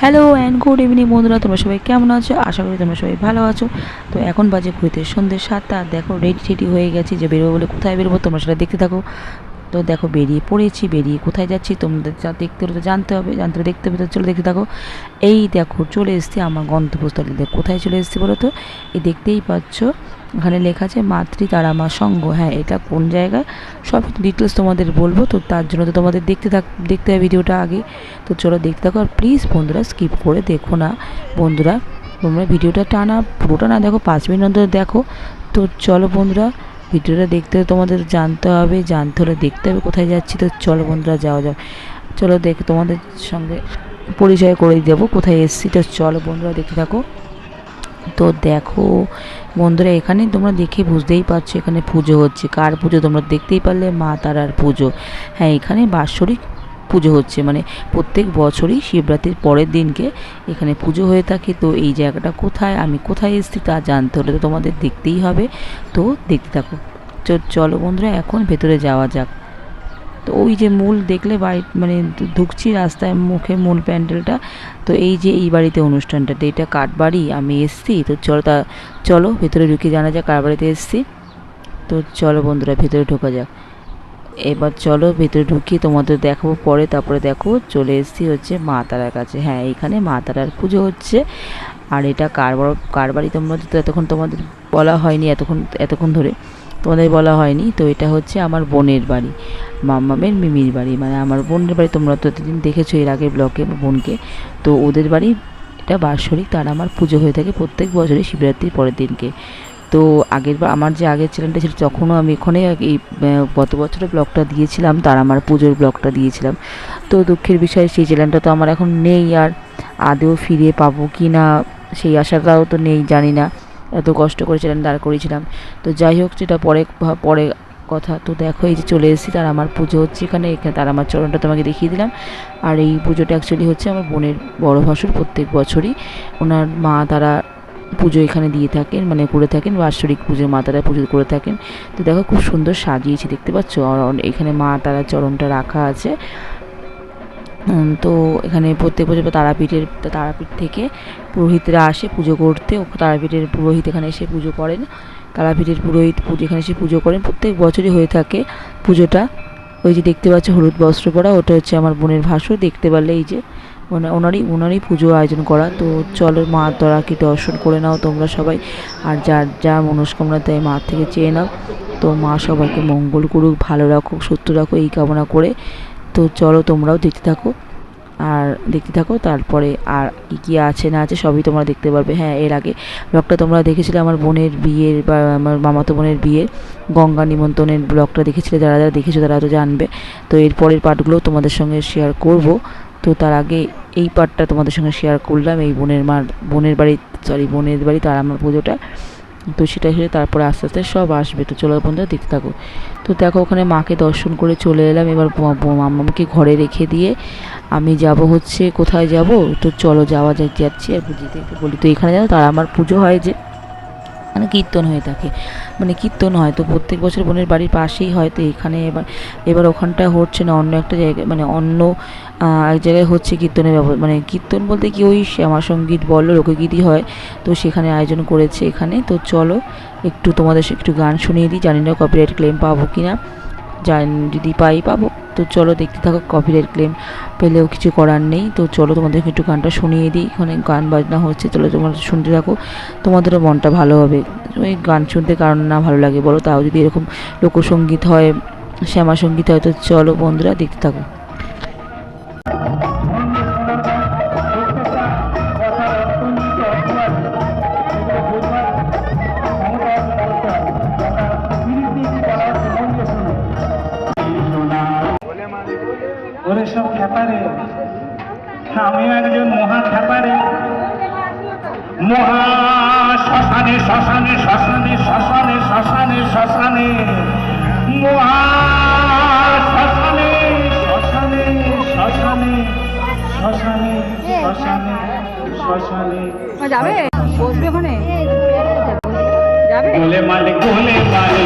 Hello and good evening বন্ধুরা, তোমরা সবাই কেমন আছো? আশা করি তোমরা সবাই ভালো আছো। তো এখন বাজে ঘুরতে সন্ধ্যে সাতটা। দেখো রেডি টেডি হয়ে গেছি যে বেরোবো বলে কোথায় বেরোবো, তোমরা সেটা দেখতে থাকো। তো দেখো বেরিয়ে পড়েছি, বেরিয়ে কোথায় যাচ্ছি তোমাদের যা দেখতে হলে তো জানতে হবে, জানতে হলে দেখতে হবে তো চলে দেখতে থাকো। এই দেখো চলে এসেছি আমার গন্তব্যস্থলে। কোথায় চলে এসেছি বলো তো? এই দেখতেই পাচ্ছ ওখানে লেখা আছে মাতৃ তারা মা সঙ্গ। হ্যাঁ এটা কোন জায়গায়? সব ডিটেলস তোমাদের বলব, তো তার জন্য তো তোমাদের দেখতে থাক, দেখতে হবে ভিডিওটা আগে। তো চলো দেখতে থাকো, আর প্লিজ বন্ধুরা স্কিপ করে দেখো না। বন্ধুরা, তোমরা ভিডিওটা টানা, পুরোটা না দেখো, পাঁচ মিনিট অন্তর দেখো। তো চলো বন্ধুরা ভিডিওটা দেখতে তোমাদের জানতে হবে, জানতে হলে দেখতে হবে কোথায় যাচ্ছি। তো চলো বন্ধুরা, যাওয়া যাক। চলো দেখ তোমাদের সঙ্গে পরিচয় করে দেবো কোথায় এসেছি। তো চলো বন্ধুরা, দেখতে থাকো। তো দেখো, বন্ধুরা, এখানে তোমরা দেখে বুঝতেই পারছ এখানে পুজো হচ্ছে। কার পুজো? তোমরা দেখতেই পারলে মা তারার পুজো। হ্যাঁ এখানে বাৎসরিক পুজো হচ্ছে। মানে প্রত্যেক বছরই শিবরাত্রির পরের দিনকে এখানে পুজো হয়ে থাকে। তো এই জায়গাটা কোথায়? আমি কোথায় এসেছি তা জানতে হলে তো তোমাদের দেখতেই হবে। তো দেখতে থাকো। চলো বন্ধুরা, এখন ভেতরে যাওয়া যাক। তো ওই যে মূল দেখলে বাড়ি মানে ঢুকছি রাস্তায় মুখে মূল প্যান্ডেলটা। তো এই যে এই বাড়িতে অনুষ্ঠানটা, তো এটা কাঠ বাড়ি, আমি এসছি, তো চলো তা, চলো ভেতরে ঢুকে জানা যাক কার বাড়িতে এসছি। তো চলো বন্ধুরা, ভেতরে ঢোকা যাক। এবার চলো ভেতরে ঢুকিয়ে তোমাদের দেখাবো পরে, তারপরে দেখো চলে এসেছি হচ্ছে মা তারার কাছে। হ্যাঁ এখানে মা তারার পুজো হচ্ছে। আর এটা কার বড়- কার বাড়ি তোমরা তো এতক্ষণ তোমাদের বলা হয়নি, এতক্ষণ এতক্ষণ ধরে। তোমাদের বলা হয়নি। তো এটা হচ্ছে আমার বোনের বাড়ি মাম্মামের মিমির বাড়ি। মানে আমার বোনের বাড়ি তোমরা তো এতদিন দেখেছ এর আগের ব্লকে বোনকে, তো ওদের বাড়ি এটা বাৎসরিক, তার আমার পুজো হয়ে থাকে প্রত্যেক বছরই শিবরাত্রির পরের দিনকে। তো আগের বার আমার যে আগের চ্যানেলটা ছিল তখনও আমি এখানে এই গত বছরের ব্লগটা দিয়েছিলাম, তার আমার পুজোর ব্লগটা দিয়েছিলাম। তো দুঃখের বিষয়, সেই চ্যানেলটা তো আমার এখন নেই আর, আদৌ ফিরে পাবো কি না, সেই আশাটাও তো নেই, জানি না। এত কষ্ট করে দাঁড় করিয়েছিলাম। তো যাই হোক, সেটা পরে পরে কথা। তো দেখো, এই যে চলে এসেছি, তার আমার পুজো হচ্ছে এখানে। এখানে তার আমার চরণটা তোমাকে দেখিয়ে দিলাম। আর এই পুজোটা অ্যাকচুয়ালি হচ্ছে আমার বোনের বড় ভাসুর প্রত্যেক বছরই। ওনার মা তারা পুজো এখানে দিয়ে থাকেন মানে করে থাকেন, বাৎসরিক পুজো মা তারা পুজো করে থাকেন। তো দেখো, খুব সুন্দর সাজিয়েছে, দেখতে পাচ্ছ? আর এখানে মা তারা চরণটা রাখা আছে। তো এখানে প্রত্যেক বছর তারাপীঠের, তারাপীঠ থেকে পুরোহিতরা আসে পুজো করতে। ও তারাপীঠের পুরোহিত এখানে এসে পুজো করেন। তারাপীঠের পুরোহিত পুজো, এখানে এসে পুজো করেন। প্রত্যেক বছরই হয়ে থাকে পুজোটা। ওই যে দেখতে পাচ্ছ হলুদ বস্ত্র পরা, ওটা হচ্ছে আমার বোনের ভাসুর। দেখতে পারলে এই যে ওনা- ওনারই ওনারই পুজো আয়োজন করা। তো চলো মা তোরাকে দর্শন করে নাও তোমরা সবাই। আর যার, যা মনস্কামনা তাই মা থেকে চেয়ে নাও। তো মা সবাইকে মঙ্গল করুক, ভালো রাখুক, সুস্থ রাখো এই কামনা করে তো চলো তোমরাও দেখতে থাকো। আর দেখতে থাকো, তারপরে আর কী কী আছে না আছে সবই তোমরা দেখতে পারবে। হ্যাঁ এর আগে ব্লগটা তোমরা দেখেছিলে আমার বোনের বিয়ের বা আমার মামাতো বোনের বিয়ের, গঙ্গা নিমন্ত্রণের ব্লগটা দেখেছিলে যারা যারা দেখেছ তারা তো জানবে। তো এর পরের পার্টগুলোও তোমাদের সঙ্গে শেয়ার করব। তো তার আগে এই পার্টটা তোমাদের সঙ্গে শেয়ার করলাম, এই বোনের মার, বোনের বাড়ি সরি বোনের বাড়ি তার আমার পুজোটা। তো সেটা হিসেবে তারপরে আস্তে আস্তে সব আসবে। তো চলো বন্ধুরা, দেখতে থাকো। তো দেখো, ওখানে মাকে দর্শন করে চলে এলাম। এবার মামাকে ঘরে রেখে দিয়ে আমি যাব হচ্ছে, কোথায় যাব? তো চলো যাওয়া যাচ্ছি। আর বুঝিতে বলি তো এখানে যেন তারা আমার পুজো হয় যে। মানে কীর্তন হয়ে থাকে। মানে কীর্তন হয় তো প্রত্যেক বছর বোনের বাড়ির পাশেই হয় তো এখানে এবার এবার ওখানটা হচ্ছে না, অন্য একটা জায়গায় মানে অন্য এক জায়গায় হচ্ছে কীর্তনের ব্যবস্থা মানে কীর্তন বলতে কি ওই শ্যামা সংগীত বলো, লোকগীতি হয় তো সেখানে আয়োজন করেছে এখানে। তো চলো একটু তোমাদের একটু গান শুনিয়ে দিই। জানি না কপিরাইট ক্লেম পাবো কি না জান যদি পাই পাবো। তো চলো দেখতে থাকো কপিরাইট ক্লেম পেলেও কিছু করার নেই, তো চলো তোমাদেরকে একটু গানটা শুনিয়ে দিই। এখানে গান বাজনা হচ্ছে, চলো তোমরা শুনতে থাকো। তোমাদেরও মনটা ভালো হবে। ওই গান শুনতে কারণ না ভালো লাগে বলো? তাও যদি এরকম লোকসঙ্গীত হয় শ্যামা সংগীত হয়, তো চলো বন্ধুরা দেখতে থাকো। একজন মহা শ্মশানে শ্মশানে শ্মশানে শ্মশানে শ্মশানে শ্মশানে। মহা শ্মশানে শ্মশানে শ্মশানে শ্মশানে শ্মশানে শ্মশানে। যাবে? বসবে ওখানে? যাবে? গোলে মালে গোলে মালে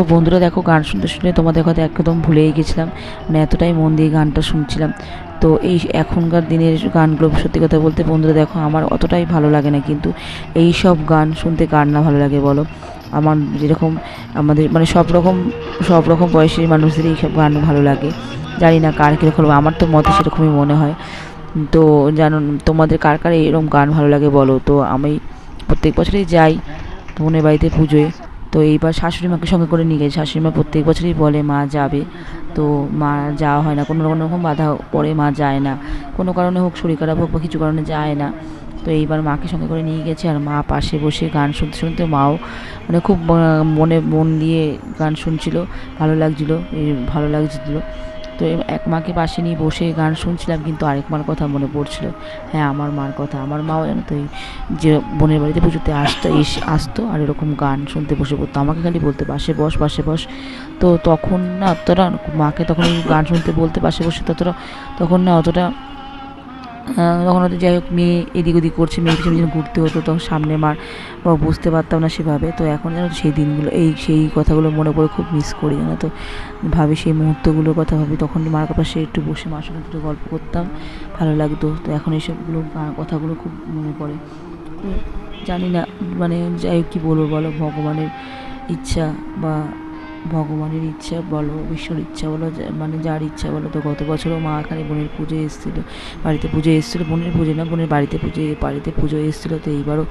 তো বন্ধুরা দেখো গান শুনতে শুনতে তোমাদের কথা একদম ভুলেই গেছিলাম। মানে এতটাই মন দিয়ে গানটা শুনছিলাম। তো এই এখনকার দিনের গানগুলো সত্যি কথা বলতে বন্ধুরা দেখো আমার অতটাই ভালো লাগে না, কিন্তু এই সব গান শুনতে কার না ভালো লাগে বলো? আমার যেরকম আমাদের মানে সব রকম সব রকম বয়সের মানুষদের এই সব গান ভালো লাগে। জানি না কার কীরকম, আমার তো মতে সেরকমই মনে হয়। তো জানো তোমাদের কার কার এরকম গান ভালো লাগে বলো? তো আমি প্রত্যেক বছরই যাই। বোনের বাড়িতে পুজোয়। তো এইবার শাশুড়ি মাকে সঙ্গে করে নিয়ে গেছে। শাশুড়ি মা প্রত্যেক বছরই বলে, মা যাবে। তো মা যাওয়া হয় না। কোনো কোনো রকম বাধা পড়ে, মা যায় না। কোনো কারণে হোক, শরীর খারাপ হোক বা কিছু কারণে যায় না। তো এইবার মাকে সঙ্গে করে নিয়ে গেছে আর মা পাশে বসে গান শুনতে শুনতে মাও মানে খুব মনে মন দিয়ে গান শুনছিল। ভালো লাগছিল ভালো লাগছিল। তো এক মাকে পাশে নিয়ে বসে গান শুনছিলাম, কিন্তু আরেক মার কথা মনে পড়ছিল। হ্যাঁ আমার মার কথা। আমার মাও জানো তো যে বোনের বাড়িতে পুজোতে আসতো, এস আসতো আর এরকম গান শুনতে বসে পড়তো। আমাকে খালি বলতে, পাশে বস পাশে বস। তো তখন না অতটা মাকে তখন গান শুনতে বলতে পাশে বসে ততটা তখন না অতটা তখন হয়তো যাই হোক মেয়ে এদিক ওদিক করছে মেয়ে পিছনে পিছনে ঘুরতে হতো, তখন সামনে মার বা বুঝতে পারতাম না সেভাবে। তো এখন যেন সেই দিনগুলো, এই সেই কথাগুলো মনে করে খুব মিস করি, জানো তো? ভাবি সেই মুহূর্তগুলোর কথা ভাবি, তখন মার পাশে একটু বসে মার সঙ্গে একটু গল্প করতাম, ভালো লাগতো। তো এখন এইসবগুলো কথাগুলো খুব মনে পড়ে। জানি না মানে যাই হোক কী বলব বলো, ভগবানের ইচ্ছা বা ভগবানের ইচ্ছা বলো বিশ্বর ইচ্ছা বলো মানে যার ইচ্ছা বলো। তো গত বছরও মা এখানে বোনের পুজো এসেছিল। বাড়িতে পুজো এসেছিল, বোনের পুজো না, বোনের বাড়িতে পুজো বাড়িতে পুজো এসেছিল। তো এইবারও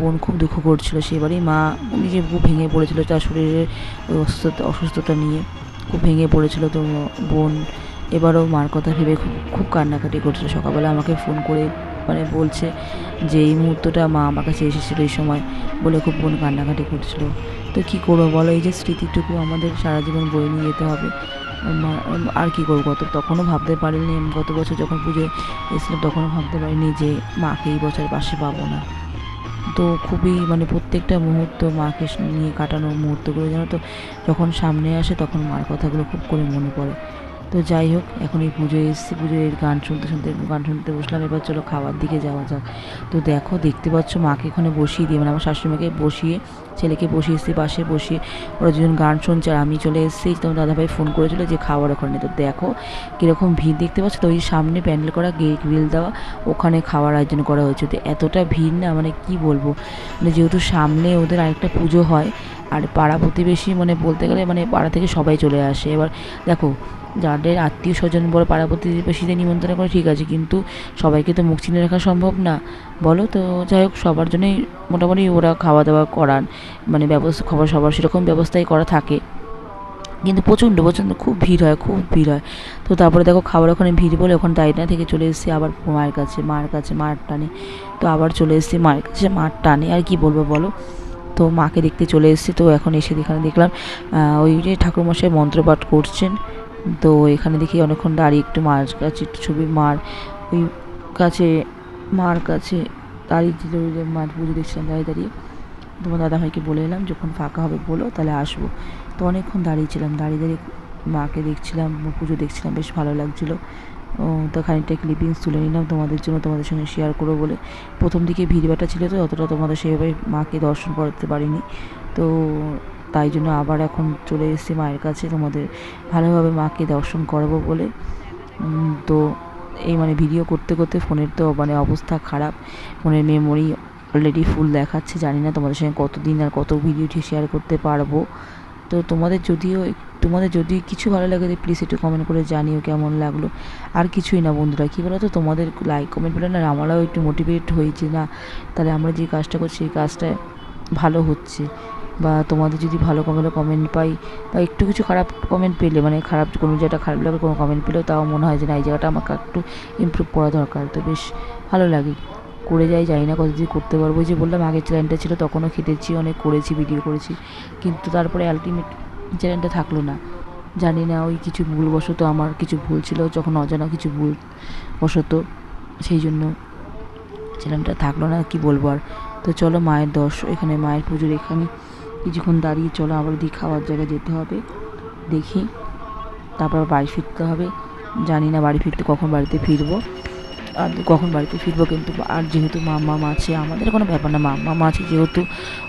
বোন খুব দুঃখ করছিল। সেবারেই মা নিজে খুব ভেঙে পড়েছিল তার শরীরের অসুস্থতা অসুস্থতা নিয়ে। খুব ভেঙে পড়েছিল তো বোন। এবারও মার কথা ভেবে খুব খুব কান্নাকাটি করছিল। সকালবেলা আমাকে ফোন করে মানে বলছে যে, এই মুহূর্তটা মা আমার কাছে এসেছিল এই সময়। বলে খুব বোন কান্নাকাটি করছিল। তো কি করব বলো? এই যে স্মৃতিটুকু আমাদের সারা জীবন বয়ে নিয়ে যেতে হবে। আর কি করব? গত, তখনও ভাবতে পারিনি। গত বছর যখন পুজোয় এসেছিলাম তখনও ভাবতে পারিনি যে মাকে এই বছর পাশে পাবো না। তো খুবই মানে প্রত্যেকটা মুহূর্ত মাকে নিয়ে কাটানো মুহূর্তগুলো যেন তো? যখন সামনে আসে, তখন মার কথাগুলো খুব করে মনে পড়ে। তো যাই হোক, এখন এই পুজোয় এসেছি, পুজোয় গান শুনতে শুনতে, গান শুনতে বসলাম, এবার চলো খাওয়ার দিকে যাওয়া যাক। তো দেখো, দেখতে পাচ্ছ মাকে ওখানে বসিয়ে দিয়ে মানে আমার শাশুড়িমাকে বসিয়ে, ছেলেকে বসিয়ে এসেছি, পাশে বসিয়ে, ওরা দুজন গান শুনছে, আর আমি চলে এসেছি তোমার দাদাভাই ফোন করেছিল যে খাওয়ার ওখানে। তো দেখো, কীরকম ভিড় দেখতে পাচ্ছ? তো ওই সামনে প্যান্ডেল করা গেট গ্রিল দেওয়া, ওখানে খাওয়ার আয়োজন করা হয়েছে। তো এতটা ভিড় না মানে কি বলব? মানে যেহেতু সামনে ওদের আরেকটা পুজো হয়, আর পাড়া প্রতিবেশী মানে বলতে গেলে মানে পাড়া থেকে সবাই চলে আসে। এবার দেখো যাদের আত্মীয় স্বজন বড় পাড়া প্রতিবেশীদের নিমন্ত্রণ করে, ঠিক আছে, কিন্তু সবাইকে তো মুখ চিনে রাখা সম্ভব না। বলো তো, যাই হোক, সবার জন্যই মোটামুটি ওরা খাওয়া দাওয়া করান মানে ব্যবস্থা, খাবার সবার সেরকম ব্যবস্থাই করা থাকে। কিন্তু প্রচণ্ড প্রচণ্ড, খুব ভিড় হয়, খুব ভিড় হয়। তো তারপরে দেখো, খাবার ওখানে ভিড় বলে ওখানে না থেকে চলে এসেছি, আবার মায়ের কাছে, মার কাছে, মার টানে। তো আবার চলে এসেছি মায়ের কাছে, মার টানে। আর কি বলব বলো? তো মাকে দেখতে চলে এসেছি, তো এখন এসে এখানে দেখলাম ওই যে ঠাকুরমশাই মন্ত্রপাঠ করছেন। তো এখানে দেখি অনেকক্ষণ দাঁড়িয়ে একটু মার কাছে একটু ছবি মার, ওই কাছে মার কাছে দাঁড়িয়ে মার পুজো দেখছিলাম দাঁড়িয়ে দাঁড়িয়ে। তোমার দাদাভাইকে বলে এলাম যখন ফাঁকা হবে বলো তাহলে আসব। তো অনেকক্ষণ দাঁড়িয়েছিলাম, দাঁড়িয়ে দাঁড়িয়ে মাকে দেখছিলাম, পুজো দেখছিলাম, বেশ ভালো লাগছিল। তো খানিকটা ক্লিপিংস তুলে নিলাম তোমাদের জন্য, তোমাদের সঙ্গে শেয়ার করব বলে। প্রথম দিকে ভিড়ভাটা ছিল তো, অতটা তোমাদের সেভাবে মাকে দর্শন করতে পারিনি। তো তাই জন্য আবার এখন চলে এসেছি মায়ের কাছে। তোমাদের ভালোভাবে মাকে দর্শন করাবো বলে। তো এই মানে ভিডিও করতে করতে ফোনের তো মানে অবস্থা খারাপ। ফোনের মেমোরি অলরেডি ফুল দেখাচ্ছে। জানি না তোমাদের সঙ্গে কতদিন আর কত ভিডিও ঠিক শেয়ার করতে পারব। তো তোমাদের যদিও তোমাদের যদি কিছু ভালো লাগে প্লিজ একটু কমেন্ট করে জানিও কেমন লাগল। আর কিছুই না বন্ধুরা, কী বলো তো তোমাদের লাইক কমেন্ট পেলে না আমরাও একটু মোটিভেট হয়েছি না। তাহলে আমরা যে কাজটা করছি, সেই কাজটা ভালো হচ্ছে। বা তোমাদের যদি ভালো কমেন্ট কমেন্ট পাই বা একটু কিছু খারাপ কমেন্ট পেলে মানে খারাপ কোনো যেটা খারাপ লাগে কোনো কমেন্ট পেলেও তাও মনে হয় যে না, এই জায়গাটা আমাকে একটু ইমপ্রুভ করা দরকার। তো বেশ ভালো লাগে। করে যাই, জানি না কতদিন করতে পারব। যে বললাম, আগের চ্যানেলটা ছিল, তখনও খেটেছি, অনেক করেছি ভিডিও করেছি। কিন্তু তারপরে আলটিমেট চ্যানেলটা থাকল না। জানি না, ওই কিছু ভুলবশত আমার কিছু ভুল ছিল, যখন অজানা কিছু ভুল বশত সেই জন্য চ্যানেলটা থাকল না, কি বলব আর। তো চলো, মায়ের দর্শ এখানে মায়ের পুজোর এখানে কিছুক্ষণ দাঁড়িয়ে চলো, আবার দিয়ে খাওয়ার জায়গায় যেতে হবে। দেখি, তারপর বাড়ি ফিরতে হবে। জানি না বাড়ি ফিরতে কখন বাড়িতে ফিরবো। আর কখন বাড়িতে ফিরবো কিন্তু, আর যেহেতু মামা আছে, আমাদের কোনো ব্যাপার না। মামা আছে যেহেতু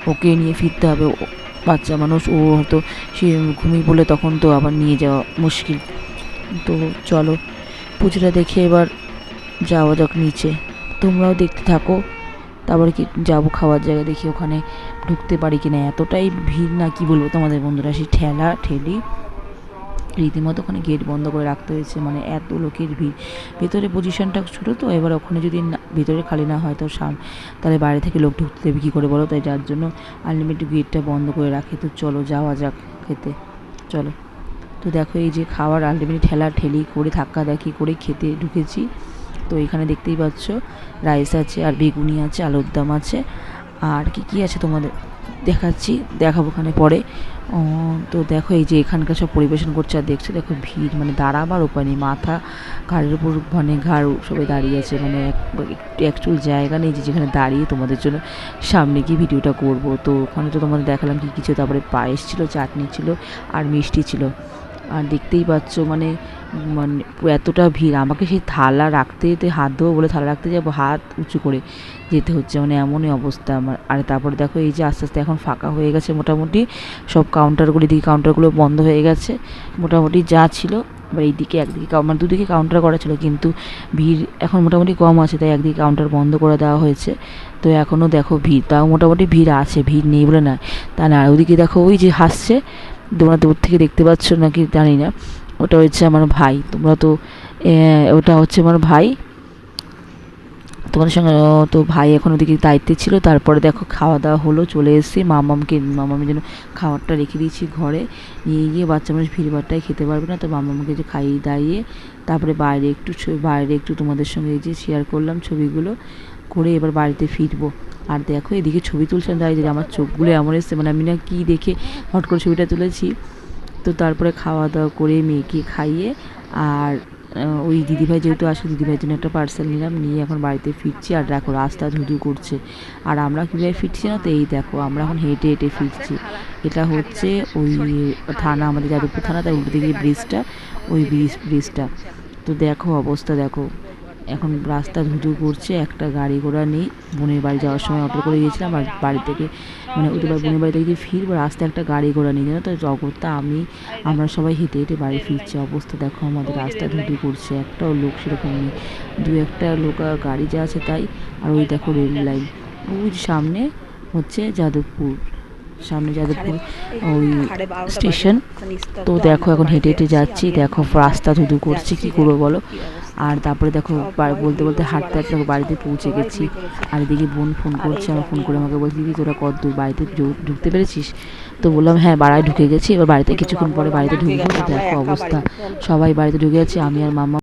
ওকে নিয়ে ফিরতে হবে। বাচ্চা মানুষ, ও হয়তো সে ঘুমিয়ে বলে তখন তো আবার নিয়ে যাওয়া মুশকিল। তো চলো, পুজোটা দেখে এবার যাওয়া যাক নিচে। তোমরাও দেখতে থাকো। তারপর কি যাব খাওয়ার জায়গা দেখি ওখানে ঢুকতে পারি কি না এতটাই ভিড় না, কি বলব তোমাদের বন্ধুরা? সেই ঠেলা, ঠেলি, রীতিমতো ওখানে গেট বন্ধ করে রাখতে হয়েছে মানে এত লোকের ভিড়। ভেতরে পজিশনটা ছোটো তো, এবার ওখানে যদি ভেতরে খালি না হয় তো সাম, তাহলে বাইরে থেকে লোক ঢুকতে দেবে, কী করে বলো তাই যার জন্য আনলিমিটেড গেটটা বন্ধ করে রাখে। তো চলো, যাওয়া যাক খেতে। চলো। তো দেখো এই যে খাওয়ার আলটিমেটলি ঠেলা, ঠেলি, করে ধাক্কা দেখি করে খেতে ঢুকেছি। তো এখানে দেখতেই পাচ্ছ, রাইস আছে আর বেগুনি আছে, আলুর দম আছে। আর কি কি আছে তোমাদের দেখাচ্ছি, দেখাবো ওখানে পরে। তো দেখো এই যে এখানকার সব পরিবেশন করছে আর দেখছ, দেখো ভিড় মানে দাঁড়াবার উপায় নেই। মাথা, ঘাড়ের উপর মানে ঘাড় সবাই দাঁড়িয়ে আছে মানে এক- একটু অ্যাকচুয়াল জায়গা নেই যে যেখানে দাঁড়িয়ে তোমাদের জন্য সামনে গিয়ে ভিডিওটা করব। তো ওখানে তো তোমাদের দেখালাম কী কিছু তারপরে পায়েস ছিল, চাটনি ছিল আর মিষ্টি ছিল। আর দেখতেই পাচ্ছ মানে মানে এতটা ভিড়। আমাকে সেই থালা রাখতে, যেতে হাত দেবো বলে থালা রাখতে যাব, হাত উঁচু করে যেতে হচ্ছে মানে এমনই অবস্থা আমার। আর তারপরে দেখো, এই যে আস্তে আস্তে এখন ফাঁকা হয়ে গেছে মোটামুটি, সব কাউন্টারগুলো দিকে কাউন্টারগুলো বন্ধ হয়ে গেছে, মোটামুটি যা ছিল। এবার এইদিকে একদিকে মানে দুদিকে কাউন্টার করা ছিল, কিন্তু ভিড় এখন মোটামুটি কম আছে, তাই একদিকে কাউন্টার বন্ধ করে দেওয়া হয়েছে। তো এখনও দেখো ভিড়, তাও মোটামুটি ভিড় আছে, ভিড় নেই বলে না তা না ওদিকে দেখো ওই যে হাসছে তোমরা দূর থেকে দেখতে পাচ্ছ নাকি জানি না। ওটা হচ্ছে আমার ভাই। তোমরা তো ওটা হচ্ছে আমার ভাই। তোমাদের সঙ্গে তো ভাই এখন ওদিকে দায়িত্বে ছিল। তারপরে দেখো খাওয়া দাওয়া হলো, চলে এসেছি। মামামকে, মামামের জন্য খাবারটা রেখে দিয়েছি ঘরে। নিয়ে গিয়ে বাচ্চা মানুষ ভিড় ভাড়টাই খেতে পারবে না। তো মামামকে যে খাইয়ে দাইয়ে, তারপরে বাইরে একটু বাইরে একটু তোমাদের সঙ্গে যে শেয়ার করলাম ছবিগুলো। করে এবার বাড়িতে ফিরবো। আর দেখো, এদিকে ছবি তুলছেন তাই যে আমার চোখগুলো এমন এসছে মানে আমি না কী দেখে হট করে ছবিটা তুলেছি। তো তারপরে খাওয়া দাওয়া করে মেয়েকে খাইয়ে আর ওই দিদিভাই যেহেতু আসে, দিদিভাইয়ের জন্য একটা পার্সেল নিলাম, নিয়ে এখন বাড়িতে ফিরছি আর দেখো রাস্তা ধুধু করছে। আর আমরা কীভাবে ফিরছি না তো? এই দেখো, আমরা এখন হেঁটে হেঁটে ফিরছি। এটা হচ্ছে ওই থানা, আমাদের যাদবপুর থানা, তার উল্টো দিকে ব্রিজটা ওই ব্রিজ ব্রিজটা তো দেখো অবস্থা, দেখো। এখন রাস্তা ধুধু করছে, একটা গাড়ি ঘোড়া নেই। বোনের বাড়ি যাওয়ার সময় অটো করে গিয়েছিলাম আর বাড়ি থেকে মানে ওদের বোনের বাড়ি থেকে ফিরবো, রাস্তায় একটা গাড়ি ঘোড়া নেই। জানো তো, জগৎটা, আমি, আমরা সবাই হেঁটে হেঁটে বাড়ি ফিরছি। অবস্থা দেখো, আমাদের রাস্তা ধুধু করছে, একটাও লোক সেরকম নেই। দু একটা লোক গাড়ি যা আছে তাই। আর ওই দেখো রেল লাইন, ওই সামনে হচ্ছে যাদবপুর, সামনে যাদবপুর ওই স্টেশন। তো দেখো, এখন হেঁটে হেঁটে যাচ্ছি, দেখো রাস্তা ধুধু করছে, কি করব বলো? আর তারপরে দেখো বলতে বলতে হাঁটতে হাঁটতে বাড়িতে পৌঁছে গেছি। আর এদিকে বোন ফোন করছে, আমার ফোন করে আমাকে বলছি, দিদি, তোরা কত দূর? বাড়িতে ঢুকতে পেরেছিস? তো বললাম হ্যাঁ বাড়ায় ঢুকে গেছি। এবার বাড়িতে কিছুক্ষণ পরে বাড়িতে ঢুকবো দেখো অবস্থা। সবাই বাড়িতে ঢুকে গেছে, আমি আর মামা